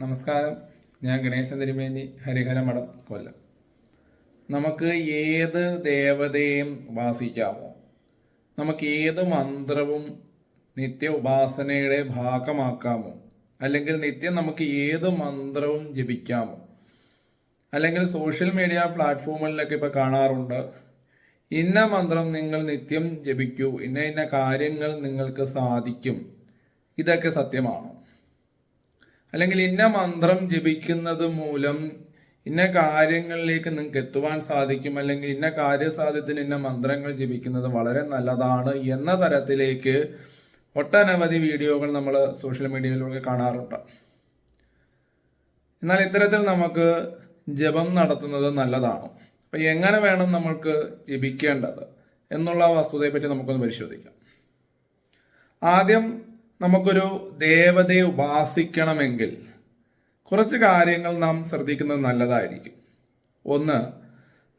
നമസ്കാരം. ഞാൻ ഗണേശൻ തിരുമേനി ഹരിഹരമഠം കൊല്ലം. നമുക്ക് ഏത് ദേവതയും ഉപാസിക്കാമോ നമുക്ക് ഏത് മന്ത്രവും നിത്യ ഉപാസനയുടെ ഭാഗമാക്കാമോ? അല്ലെങ്കിൽ നിത്യം നമുക്ക് ഏത് മന്ത്രവും ജപിക്കാമോ? അല്ലെങ്കിൽ സോഷ്യൽ മീഡിയ പ്ലാറ്റ്ഫോമുകളിലൊക്കെ ഇപ്പോൾ കാണാറുണ്ട് ഇന്ന മന്ത്രം നിങ്ങൾ നിത്യം ജപിക്കൂ ഇന്ന ഇന്ന കാര്യങ്ങൾ നിങ്ങൾക്ക് സാധിക്കും. ഇതൊക്കെ സത്യമാണോ? അല്ലെങ്കിൽ ഇന്ന മന്ത്രം ജപിക്കുന്നത് മൂലം ഇന്ന കാര്യങ്ങളിലേക്ക് നിങ്ങൾക്ക് എത്തുവാൻ സാധിക്കും അല്ലെങ്കിൽ ഇന്ന കാര്യസാധ്യത്തിന് ഇന്ന മന്ത്രങ്ങൾ ജപിക്കുന്നത് വളരെ നല്ലതാണ് എന്ന തരത്തിലേക്ക് ഒട്ടനവധി വീഡിയോകൾ നമ്മൾ സോഷ്യൽ മീഡിയയിലൂടെ കാണാറുണ്ട്. എന്നാൽ ഇത്തരത്തിൽ നമുക്ക് ജപം നടത്തുന്നത് നല്ലതാണ്. അപ്പൊ എങ്ങനെ വേണം നമ്മൾക്ക് ജപിക്കേണ്ടത് എന്നുള്ള വസ്തുതയെ പറ്റി നമുക്കൊന്ന് പരിശോധിക്കാം. ആദ്യം നമുക്കൊരു ദേവതയെ ഉപാസിക്കണമെങ്കിൽ കുറച്ച് കാര്യങ്ങൾ നാം ശ്രദ്ധിക്കുന്നത് നല്ലതായിരിക്കും. ഒന്ന്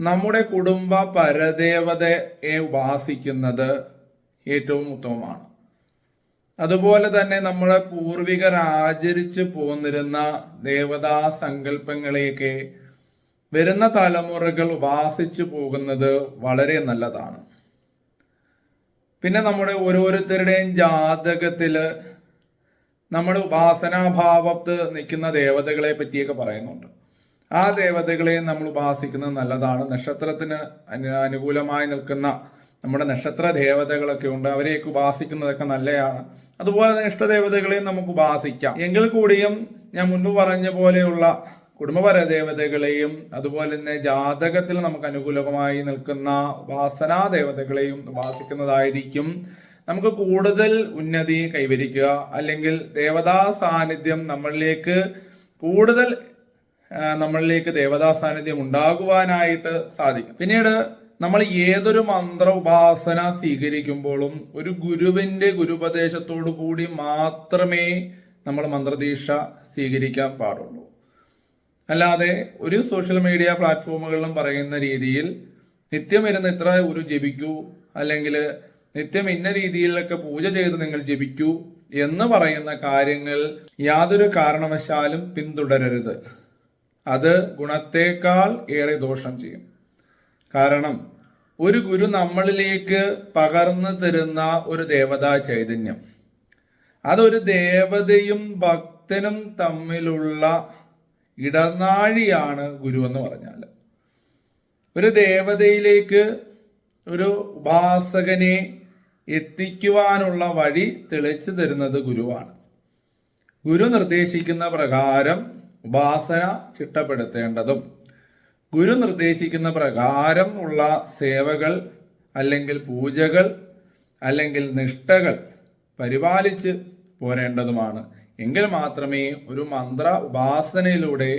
നമ്മുടെ കുടുംബ പരദേവതയെ ഉപാസിക്കുന്നത് ഏറ്റവും ഉത്തമമാണ്. അതുപോലെ തന്നെ നമ്മുടെ പൂർവികർ ആചരിച്ചു പോന്നിരുന്ന ദേവതാ സങ്കല്പങ്ങളെയൊക്കെ വരുന്ന തലമുറകൾ ഉപാസിച്ചു പോകുന്നത് വളരെ നല്ലതാണ്. പിന്നെ നമ്മുടെ ഓരോരുത്തരുടെയും ജാതകത്തിൽ നമ്മൾ ഉപാസനാഭാവത്ത് നിൽക്കുന്ന ദേവതകളെ പറ്റിയൊക്കെ പറയുന്നുണ്ട്. ആ ദേവതകളെ നമ്മൾ ഉപാസിക്കുന്നത് നല്ലതാണ്. നക്ഷത്രത്തിന് അനു അനുകൂലമായി നിൽക്കുന്ന നമ്മുടെ നക്ഷത്ര ദേവതകളൊക്കെ ഉണ്ട്. അവരെയൊക്കെ ഉപാസിക്കുന്നതൊക്കെ നല്ലതാണ്. അതുപോലെ തന്നെ ഇഷ്ടദേവതകളെയും നമുക്ക് ഉപാസിക്കാം. എങ്കിൽ കൂടിയും ഞാൻ മുൻപ് പറഞ്ഞ പോലെയുള്ള കുടുംബപര ദേവതകളെയും അതുപോലെ തന്നെ ജാതകത്തിൽ നമുക്ക് അനുകൂലമായി നിൽക്കുന്ന വാസനാ ദേവതകളെയും ഉപാസിക്കുന്നതായിരിക്കും നമുക്ക് കൂടുതൽ ഉന്നതി കൈവരിക്കുക. അല്ലെങ്കിൽ ദേവതാ സാന്നിധ്യം നമ്മളിലേക്ക് കൂടുതൽ നമ്മളിലേക്ക് ദേവതാ സാന്നിധ്യം ഉണ്ടാകുവാനായിട്ട് സാധിക്കും. പിന്നീട് നമ്മൾ ഏതൊരു മന്ത്ര ഉപാസന സ്വീകരിക്കുമ്പോഴും ഒരു ഗുരുവിന്റെ ഗുരുപദേശത്തോടു കൂടി മാത്രമേ നമ്മൾ മന്ത്രദീക്ഷ സ്വീകരിക്കാൻ പാടുള്ളൂ. അല്ലാതെ ഒരു സോഷ്യൽ മീഡിയ പ്ലാറ്റ്ഫോമുകളിലും പറയുന്ന രീതിയിൽ നിത്യം ഇരുന്ന് ഇത്ര ഒരു ജപിക്കൂ അല്ലെങ്കിൽ നിത്യം ഇന്ന രീതിയിലൊക്കെ പൂജ ചെയ്ത് നിങ്ങൾ ജപിക്കൂ എന്ന് പറയുന്ന കാര്യങ്ങൾ യാതൊരു കാരണവശാലും പിന്തുടരരുത്. അത് ഗുണത്തേക്കാൾ ഏറെ ദോഷം ചെയ്യും. കാരണം ഒരു ഗുരു നമ്മളിലേക്ക് പകർന്നു തരുന്ന ഒരു ദേവതാ ചൈതന്യം. അതൊരു ദേവതയും ഭക്തനും തമ്മിലുള്ള ഇടനാഴിയാണ് ഗുരു എന്ന് പറഞ്ഞാൽ ഒരു ദേവതയിലേക്ക് ഒരു ഉപാസകനെ എത്തിക്കുവാനുള്ള വഴി തെളിച്ചു തരുന്നത് ഗുരുവാണ്. ഗുരു നിർദ്ദേശിക്കുന്ന പ്രകാരം ഉപാസന ചിട്ടപ്പെടുത്തേണ്ടതും ഗുരു നിർദ്ദേശിക്കുന്ന പ്രകാരം ഉള്ള സേവകൾ അല്ലെങ്കിൽ പൂജകൾ അല്ലെങ്കിൽ നിഷ്ഠകൾ പരിപാലിച്ച് പോരേണ്ടതുമാണ്. എങ്കിൽ മാത്രമേ ഒരു മന്ത്ര ഉപാസനയിലൂടെ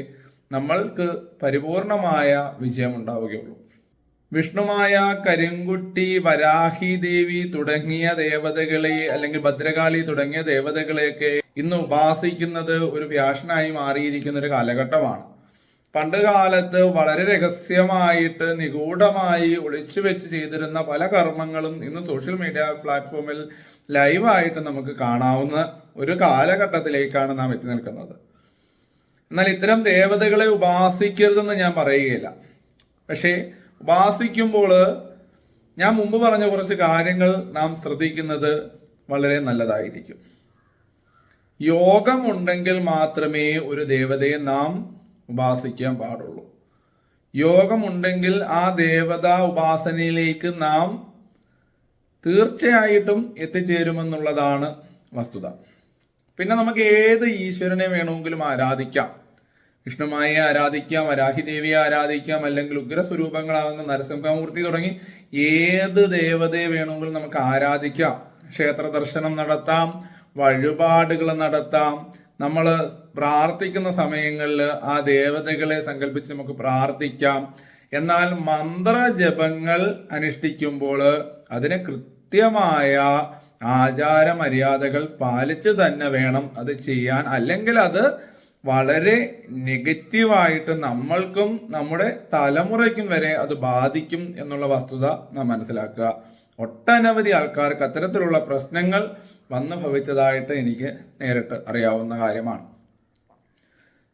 നമ്മൾക്ക് പരിപൂർണമായ വിജയം ഉണ്ടാവുകയുള്ളൂ വിഷ്ണുമായ കരിങ്കുട്ടി വരാഹി ദേവി തുടങ്ങിയ ദേവതകളെ അല്ലെങ്കിൽ ഭദ്രകാളി തുടങ്ങിയ ദേവതകളെയൊക്കെ ഇന്ന് ഉപാസിക്കുന്നത് ഒരു വ്യാഷനായി മാറിയിരിക്കുന്ന ഒരു കാലഘട്ടമാണ്. പണ്ട് കാലത്ത് വളരെ രഹസ്യമായിട്ട് നിഗൂഢമായി ഒളിച്ചു വെച്ച് ചെയ്തിരുന്ന പല കർമ്മങ്ങളും ഇന്ന് സോഷ്യൽ മീഡിയ പ്ലാറ്റ്ഫോമിൽ ലൈവായിട്ട് നമുക്ക് കാണാവുന്ന ഒരു കാലഘട്ടത്തിലേക്കാണ് നാം എത്തി നിൽക്കുന്നത്. എന്നാൽ ഇത്തരം ദേവതകളെ ഉപാസിക്കരുതെന്ന് ഞാൻ പറയുകയില്ല. പക്ഷേ ഉപാസിക്കുമ്പോൾ ഞാൻ മുമ്പ് പറഞ്ഞ കുറച്ച് കാര്യങ്ങൾ നാം ശ്രദ്ധിക്കുന്നത് വളരെ നല്ലതായിരിക്കും. യോഗമുണ്ടെങ്കിൽ മാത്രമേ ഒരു ദേവതയെ നാം ഉപാസിക്കാൻ പാടുള്ളൂ. യോഗമുണ്ടെങ്കിൽ ആ ദേവതാ ഉപാസനയിലേക്ക് നാം തീർച്ചയായിട്ടും എത്തിച്ചേരുമെന്നുള്ളതാണ് വസ്തുത. പിന്നെ നമുക്ക് ഏത് ഈശ്വരനെ വേണമെങ്കിലും ആരാധിക്കാം. വിഷ്ണുമായെ ആരാധിക്കാം വരാഹിദേവിയെ ആരാധിക്കാം അല്ലെങ്കിൽ ഉഗ്രസ്വരൂപങ്ങളാകുന്ന നരസിംഹമൂർത്തി തുടങ്ങി ഏത് ദേവതയെ വേണമെങ്കിലും നമുക്ക് ആരാധിക്കാം. ക്ഷേത്ര ദർശനം നടത്താം വഴിപാടുകൾ നടത്താം നമ്മൾ പ്രാർത്ഥിക്കുന്ന സമയങ്ങളിൽ ആ ദേവതകളെ സങ്കല്പിച്ച് നമുക്ക് പ്രാർത്ഥിക്കാം. എന്നാൽ മന്ത്രജപങ്ങൾ അനുഷ്ഠിക്കുമ്പോൾ അതിന് കൃത്യമായ ആചാര മര്യാദകൾ പാലിച്ച് തന്നെ വേണം അത് ചെയ്യാൻ. അല്ലെങ്കിൽ അത് വളരെ നെഗറ്റീവായിട്ട് നമ്മൾക്കും നമ്മുടെ തലമുറയ്ക്കും വരെ അത് ബാധിക്കും എന്നുള്ള വസ്തുത നാം മനസ്സിലാക്കുക. ഒട്ടനവധി ആൾക്കാർക്ക് അത്തരത്തിലുള്ള പ്രശ്നങ്ങൾ വന്നു ഭവിച്ചതായിട്ട് എനിക്ക് നേരിട്ട് അറിയാവുന്ന കാര്യമാണ്.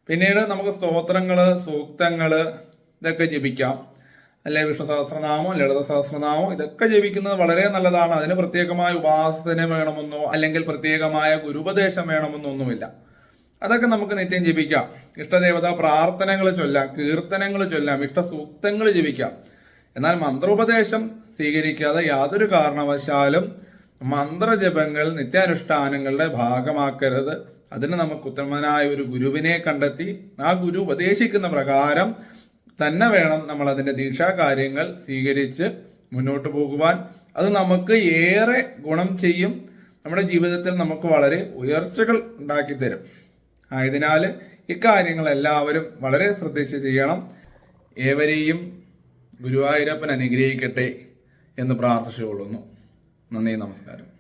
പിന്നീട് നമുക്ക് സ്തോത്രങ്ങൾ സൂക്തങ്ങൾ ഇതൊക്കെ ജപിക്കാം. അല്ലെ വിഷ്ണു സഹസ്രനാമം ലളിത സഹസ്രനാമം ഇതൊക്കെ ജപിക്കുന്നത് വളരെ നല്ലതാണ്. അതിന് പ്രത്യേകമായ ഉപാസന വേണമെന്നോ അല്ലെങ്കിൽ പ്രത്യേകമായ ഗുരുപദേശം വേണമെന്നോ ഒന്നുമില്ല അതൊക്കെ നമുക്ക് നിത്യം ജപിക്കാം ഇഷ്ടദേവത പ്രാർത്ഥനകൾ ചൊല്ലാം കീർത്തനങ്ങൾ ചൊല്ലാം ഇഷ്ട സൂക്തങ്ങൾ ജപിക്കാം എന്നാൽ മന്ത്രോപദേശം സ്വീകരിക്കാതെ യാതൊരു കാരണവശാലും മന്ത്രജപങ്ങൾ നിത്യാനുഷ്ഠാനങ്ങളുടെ ഭാഗമാക്കരുത്. അതിന് നമുക്ക് ഉത്തമനായ ഒരു ഗുരുവിനെ കണ്ടെത്തി ആ ഗുരു ഉപദേശിക്കുന്ന പ്രകാരം തന്നെ വേണം നമ്മൾ അതിന്റെ ദീക്ഷാ കാര്യങ്ങൾ സ്വീകരിച്ച് മുന്നോട്ട് പോകുവാൻ. അത് നമുക്ക് ഏറെ ഗുണം ചെയ്യും. നമ്മുടെ ജീവിതത്തിൽ നമുക്ക് വളരെ ഉയർച്ചകൾ ഉണ്ടാക്കി തരും ആയതിനാൽ ഇക്കാര്യങ്ങൾ എല്ലാവരും വളരെ ശ്രദ്ധിച്ച് ചെയ്യണം. ഏവരെയും ഗുരുവായൂരപ്പൻ അനുഗ്രഹിക്കട്ടെ എന്ന് പ്രാർത്ഥിച്ചുകൊള്ളുന്നു. നന്ദി നമസ്കാരം.